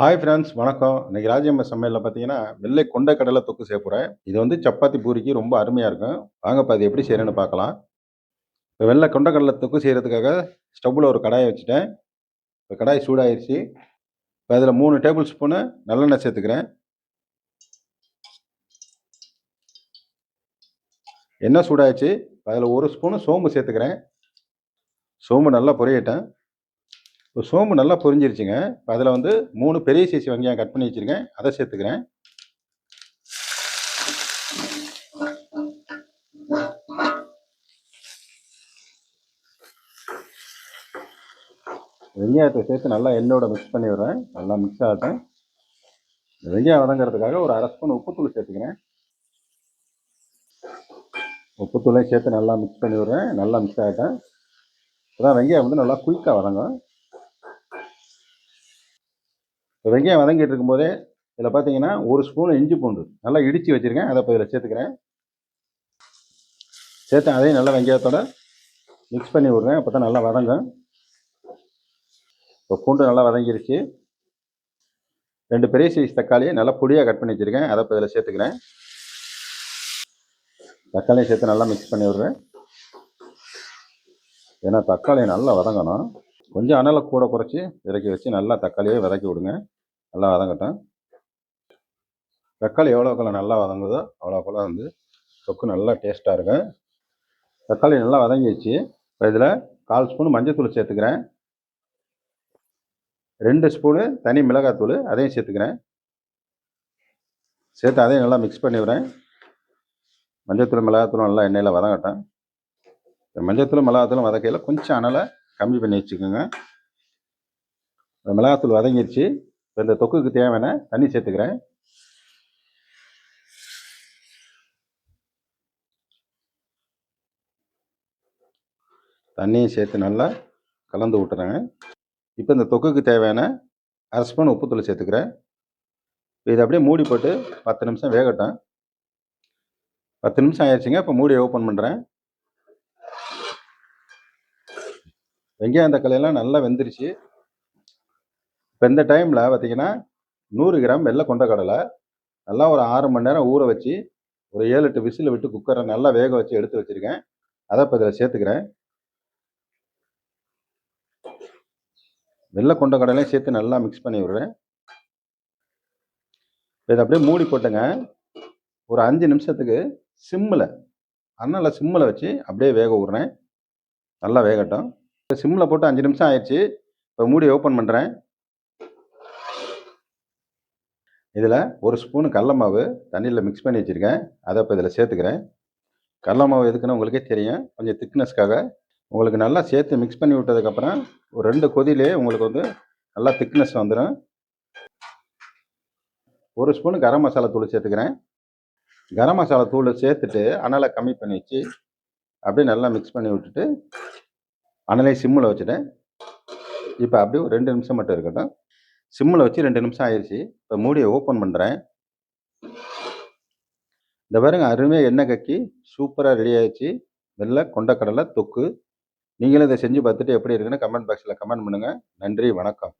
Hi friends வணக்கம். இன்னைக்கு ராஜ்யம்ம சமையலில் பார்த்தீங்கன்னா வெள்ளை கொண்ட கடலை தொக்கு செய்ய போகிறேன் இது வந்து சப்பாத்தி பூரிக்கு ரொம்ப அருமையாக இருக்கும். வாங்கப்பா அது எப்படி செய்கிறேன்னு பார்க்கலாம் இப்போ வெள்ளை கொண்ட கடலை தொக்கு செய்கிறதுக்காக ஸ்டவ்வில் ஒரு கடாயை வச்சுட்டேன். இப்போ கடாய் சூடாயிருச்சு. இப்போ அதில் மூணு டேபிள் ஸ்பூனு நல்லெண்ணெய் சேர்த்துக்கிறேன். எண்ணெய் சூடாயிடுச்சு. இப்போ அதில் ஒரு ஸ்பூனு சோம்பு சேர்த்துக்கிறேன். சோம்பு நல்லா பொரியட்டேன் இப்போ சோம்பு நல்லா பொரிஞ்சிருச்சுங்க. இப்போ அதில் வந்து மூணு பெரிய சைஸ் வெங்காயம் கட் பண்ணி வச்சுருக்கேன். அதை சேர்த்துக்கிறேன். வெங்காயத்தை சேர்த்து நல்லா எண்ணெயோட மிக்ஸ் பண்ணி விடுறேன். நல்லா மிக்ஸ் ஆகட்டும். இந்த வெங்காயம் வதங்கிறதுக்காக ஒரு அரை ஸ்பூன் உப்புத்தூள் சேர்த்துக்கிறேன். உப்புத்தூளையும் சேர்த்து நல்லா மிக்ஸ் பண்ணி விடுறேன். நல்லா மிக்ஸ் ஆகிட்டேன் இப்போ வெங்காயம் வந்து நல்லா குயிக்காக வதங்கும். இப்போ வெங்காயம் வதங்கிட்டு இருக்கும்போதே இதில் பார்த்தீங்கன்னா ஒரு ஸ்பூன் இஞ்சி பூண்டு நல்லா இடித்து வச்சுருக்கேன். அதை இப்போ இதில் சேர்த்துக்கிறேன். சேர்த்து அதையும் நல்லா வெங்காயத்தோட மிக்ஸ் பண்ணி விடுறேன். அப்போ தான் நல்லா வதங்கும். இப்போ பூண்டு நல்லா வதங்கிருச்சு. ரெண்டு பெரிய சைஸ் தக்காளியை நல்லா பொடியாக கட் பண்ணி வச்சுருக்கேன். அதை இப்போ இதில் சேர்த்துக்கிறேன். தக்காளியை சேர்த்து நல்லா மிக்ஸ் பண்ணி விடுறேன். ஏன்னா தக்காளி நல்லா வதங்கணும். கொஞ்சம் அனலை கூட குறைச்சி இறக்கி வச்சு நல்லா தக்காளியே வதக்கி விடுங்க. நல்லா வதங்கட்டும் தக்காளி எவ்வளோக்குள்ள நல்லா வதங்குதோ அவ்வளோக்குள்ள வந்து தொக்கு நல்லா டேஸ்ட்டாக இருக்கும். தக்காளி நல்லா வதங்கிடுச்சு. இப்போ இதில் கால் ஸ்பூன் மஞ்சத்தூள் சேர்த்துக்கிறேன். ரெண்டு ஸ்பூனு தனி மிளகாத்தூள் அதையும் சேர்த்துக்கிறேன். சேர்த்து அதையும் நல்லா மிக்ஸ் பண்ணிவிடுறேன் மஞ்சத்தூள் மிளகாத்தூள் நல்லா எண்ணெயில் வதங்கட்டும் மஞ்சத்தூள் மிளகாத்தூளும் வதக்கையில் கொஞ்சம் அனலை கம்மி பண்ணி வச்சுக்கோங்க. மிளகாத்தூள் வதங்கிடுச்சு. இப்போ இந்த தொக்குக்கு தேவையான தண்ணி சேர்த்துக்கிறேன். தண்ணியும் சேர்த்து நல்லா கலந்து விட்டுறேங்க இப்போ இந்த தொக்குக்கு தேவையான அரை ஸ்பூன் உப்புத்தூள் சேர்த்துக்கிறேன். இதை அப்படியே மூடி போட்டு பத்து நிமிஷம் வேகட்டும். பத்து நிமிஷம் ஆயிடுச்சுங்க இப்போ மூடி ஓப்பன் பண்ணுறேன் வெங்காயம் தக்காளியெல்லாம் நல்லா வெந்துருச்சு. இப்போ இந்த டைமில் பார்த்தீங்கன்னா நூறு கிராம் வெள்ளை கொண்ட கடலை நல்லா ஒரு ஆறு மணி நேரம் ஊற வச்சு ஒரு ஏழு எட்டு விசில் விட்டு குக்கரை நல்லா வேக வச்சு எடுத்து வச்சுருக்கேன். அதை இப்போ இதில் சேர்த்துக்கிறேன். வெள்ளை கொண்ட கடலையும் சேர்த்து நல்லா மிக்ஸ் பண்ணி விடுறேன். இதை அப்படியே மூடி போட்டுங்க. ஒரு அஞ்சு நிமிஷத்துக்கு சிம்மில் அதனால் சிம்மில் வச்சு அப்படியே வேக விட்றேன். நல்லா வேகட்டும். இப்போ சிம்மில் போட்டு அஞ்சு நிமிஷம் ஆயிடுச்சு. இப்போ மூடி ஓப்பன் பண்ணுறேன் இதில் ஒரு ஸ்பூனு கடல மாவு தண்ணியில் மிக்ஸ் பண்ணி வச்சுருக்கேன். அதை இப்போ இதில் சேர்த்துக்கிறேன். கடல மாவு எதுக்குன்னு உங்களுக்கே தெரியும். கொஞ்சம் திக்னஸ்க்காக உங்களுக்கு நல்லா சேர்த்து மிக்ஸ் பண்ணி விட்டதுக்கப்புறம் ஒரு ரெண்டு கொதிலே உங்களுக்கு வந்து நல்லா திக்னஸ் வந்துடும். ஒரு ஸ்பூனு கரம் மசாலா தூள் சேர்த்துக்கிறேன். கரம் மசாலா தூள் சேர்த்துட்டு அனலை கம்மி பண்ணி வச்சு அப்படியே நல்லா மிக்ஸ் பண்ணி விட்டுட்டு அனலை சிம்மில் வச்சுட்டேன். இப்போ அப்படியே ஒரு ரெண்டு நிமிஷம் மட்டும் இருக்கட்டும். சிம்மில் வச்சு ரெண்டு நிமிஷம் ஆயிடுச்சு இப்போ மூடியை ஓப்பன் பண்ணுறேன் இந்த பாருங்க அருமையாக எண்ணெய் கக்கி சூப்பராக ரெடி ஆயிடுச்சு. வெள்ளை கொண்டக்கடலை தொக்கு. நீங்களும் இதை செஞ்சு பார்த்துட்டு எப்படி இருக்குன்னு கமெண்ட் பாக்ஸில் கமெண்ட் பண்ணுங்கள் நன்றி வணக்கம்.